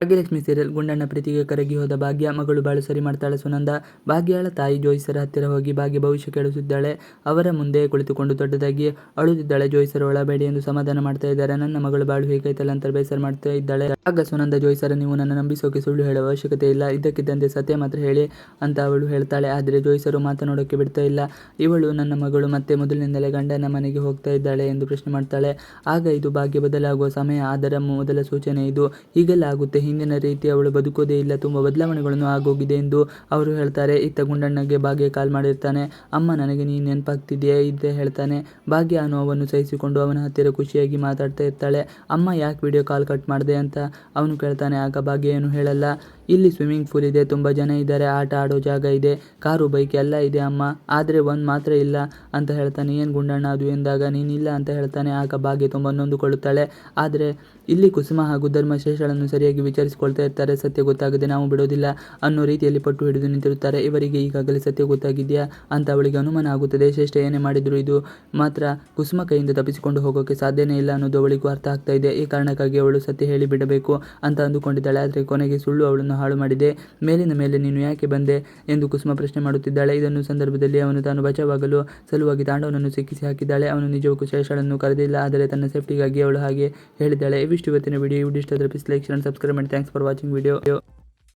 Bhagyalakshmi serial Gundanna ಪ್ರೀತಿಗೆ ಕರಗಿ ಹೋದ ಭಾಗ್ಯ, ಮಗಳು ಬಾಳು ಸರಿ ಮಾಡ್ತಾಳೆ ಸುನಂದ. ಭಾಗ್ಯಳ ತಾಯಿ ಜೋಯಿಸರ ಹತ್ತಿರ ಹೋಗಿ ಭಾಗ್ಯ ಭವಿಷ್ಯ ಕೇಳಿಸಿದ್ದಾಳೆ ಅವರ ಮುಂದೆ ಕುಳಿತುಕೊಂಡು ದೊಡ್ಡದಾಗಿ ಅಳುತ್ತಿದ್ದಾಳೆ. ಜೋಯಿಸರ ಒಳಬೇಡಿ ಎಂದು ಸಮಾಧಾನ ಮಾಡ್ತಾ ಇದ್ದಾರೆ. ನನ್ನ ಮಗಳು ಬಾಳು ಹೇಗೈತಲ್ಲ ಅಂತ ಬೇಸರ ಮಾಡ್ತಾ ಇದ್ದಾಳೆ. ಆಗ ಸುನಂದ, ಜೋಯಿಸರ, ನೀವು ನನ್ನ ನಂಬಿಸೋಕೆ ಸುಳ್ಳು ಹೇಳುವ ಅವಶ್ಯಕತೆ ಇಲ್ಲ. ಇದಕ್ಕಿದ್ದಂತೆ ಸತ್ಯ ಮಾತ್ರ ಹೇಳಿ ಅಂತ ಅವಳು ಹೇಳ್ತಾಳೆ. ಆದರೆ ಜೋಯಿಸರು ಮಾತನಾಡೋಕೆ ಬಿಡ್ತಾ ಇಲ್ಲ. ಇವಳು ನನ್ನ ಮಗಳು ಮತ್ತೆ ಮೊದಲಿನಿಂದಲೇ ಗಂಡನ ಮನೆಗೆ ಹೋಗ್ತಾ ಇದ್ದಾಳೆ ಎಂದು ಪ್ರಶ್ನೆ ಮಾಡ್ತಾಳೆ. ಆಗ ಇದು ಭಾಗ್ಯ ಬದಲಾಗುವ ಸಮಯ. ಅದರ ಮೊದಲ ಸೂಚನೆ ಇದು. ಹೀಗೆಲ್ಲ ಆಗುತ್ತೆ. ಹಿಂದಿನ ರೀತಿ ಅವಳು ಬದುಕೋದೇ ಇಲ್ಲ. ತುಂಬ ಬದಲಾವಣೆಗಳನ್ನು ಆಗೋಗಿದೆ ಎಂದು ಅವರು ಹೇಳ್ತಾರೆ. ಇತ್ತ ಗುಂಡಣ್ಣಗೆ ಭಾಗ್ಯ ಕಾಲ್ ಮಾಡಿರ್ತಾನೆ. ಅಮ್ಮ, ನನಗೆ ನೀನು ನೆನಪಾಗ್ತಿದೆಯಾ? ಇದ್ದ ಹೇಳ್ತಾನೆ. ಭಾಗ್ಯ ಆ ನೋವನ್ನು ಸಹಿಸಿಕೊಂಡು ಅವನ ಹತ್ತಿರ ಖುಷಿಯಾಗಿ ಮಾತಾಡ್ತಾ ಇರ್ತಾಳೆ. ಅಮ್ಮ, ಯಾಕೆ ವಿಡಿಯೋ ಕಾಲ್ ಕಟ್ ಮಾಡಿದೆ? ಅಂತ ಅವನು ಕೇಳ್ತಾನೆ. ಆಗ ಭಾಗ್ಯ ಏನು ಹೇಳಲ್ಲ. ಇಲ್ಲಿ ಸ್ವಿಮ್ಮಿಂಗ್ ಪೂಲ್ ಇದೆ, ತುಂಬಾ ಜನ ಇದ್ದಾರೆ, ಆಟ ಆಡೋ ಜಾಗ ಇದೆ, ಕಾರು ಬೈಕ್ ಎಲ್ಲ ಇದೆ ಅಮ್ಮ. ಆದ್ರೆ ಒಂದ್ ಮಾತ್ರ ಇಲ್ಲ ಅಂತ ಹೇಳ್ತಾನೆ. ಏನ್ ಗುಂಡಣ್ಣ ಅದು ಎಂದಾಗ ನೀನಿಲ್ಲ ಅಂತ ಹೇಳ್ತಾನೆ. ಆಗ ಭಾಗ್ಯ ತುಂಬಾ ನೊಂದುಕೊಳ್ಳುತ್ತಾಳೆ. ಆದ್ರೆ ಇಲ್ಲಿ ಕುಸುಮ ಹಾಗೂ ಧರ್ಮಶೇಷಗಳನ್ನು ಸರಿಯಾಗಿ ವಿಚಾರಿಸಿಕೊಳ್ತಾ ಇರ್ತಾರೆ. ಸತ್ಯ ಗೊತ್ತಾಗದೆ ನಾವು ಬಿಡೋದಿಲ್ಲ ಅನ್ನೋ ರೀತಿಯಲ್ಲಿ ಪಟ್ಟು ಹಿಡಿದು ನಿಂತಿರುತ್ತಾರೆ. ಇವರಿಗೆ ಈಗಾಗಲೇ ಸತ್ಯ ಗೊತ್ತಾಗಿದೆಯಾ? ಅಂತ ಅವಳಿಗೆ ಅನುಮಾನ ಆಗುತ್ತದೆ. ಶ್ರೇಷ್ಠ ಏನೇ ಮಾಡಿದ್ರು ಇದು ಮಾತ್ರ ಕುಸುಮ ಕೈಯಿಂದ ತಪ್ಪಿಸಿಕೊಂಡು ಹೋಗೋಕೆ ಸಾಧ್ಯನೇ ಇಲ್ಲ ಅನ್ನೋದು ಅವಳಿಗೂ ಅರ್ಥ ಆಗ್ತಾ ಇದೆ. ಈ ಕಾರಣಕ್ಕಾಗಿ ಅವಳು ಸತ್ಯ ಹೇಳಿ ಬಿಡಬೇಕು ಅಂತ ಅಂದುಕೊಂಡಿದ್ದಾಳೆ. ಆದರೆ ಕೊನೆಗೆ ಸುಳ್ಳು ಅವಳನ್ನು ಹಾಳು ಮಾಡಿದೆ. ಮೇಲಿನ ಮೇಲೆ ನೀನು ಯಾಕೆ ಬಂದೆ ಎಂದು ಕುಸುಮ ಪ್ರಶ್ನೆ ಮಾಡುತ್ತಿದ್ದಾಳೆ. ಇದನ್ನು ಸಂದರ್ಭದಲ್ಲಿ ಅವನು ತಾನು ಬಚಾವಾಗಲು ಸಲುವಾಗಿ ತಾಂಡವನನ್ನು ಸಿಕ್ಕಿಸಿ ಹಾಕಿದ್ದಾಳೆ. ಅವನು ನಿಜಕ್ಕೂ ಶೇಷಳನ್ನು ಕರೆದಿಲ್ಲ, ಆದರೆ ತನ್ನ ಸೇಫ್ಟಿಗಾಗಿ ಅವಳು ಹಾಗೆ ಹೇಳಿದ್ದಾಳೆ. ಇವಿಷ್ಟು ಇವತ್ತಿನ ವಿಡಿಯೋ. ಇಷ್ಟ ಅದರ ಪ್ಲೀಸ್ ಲೈಕ್, ಶೇರ್, ಸಬ್ಸ್ಕ್ರೈಬ್ ಮಾಡಿ. Thanks for watching video.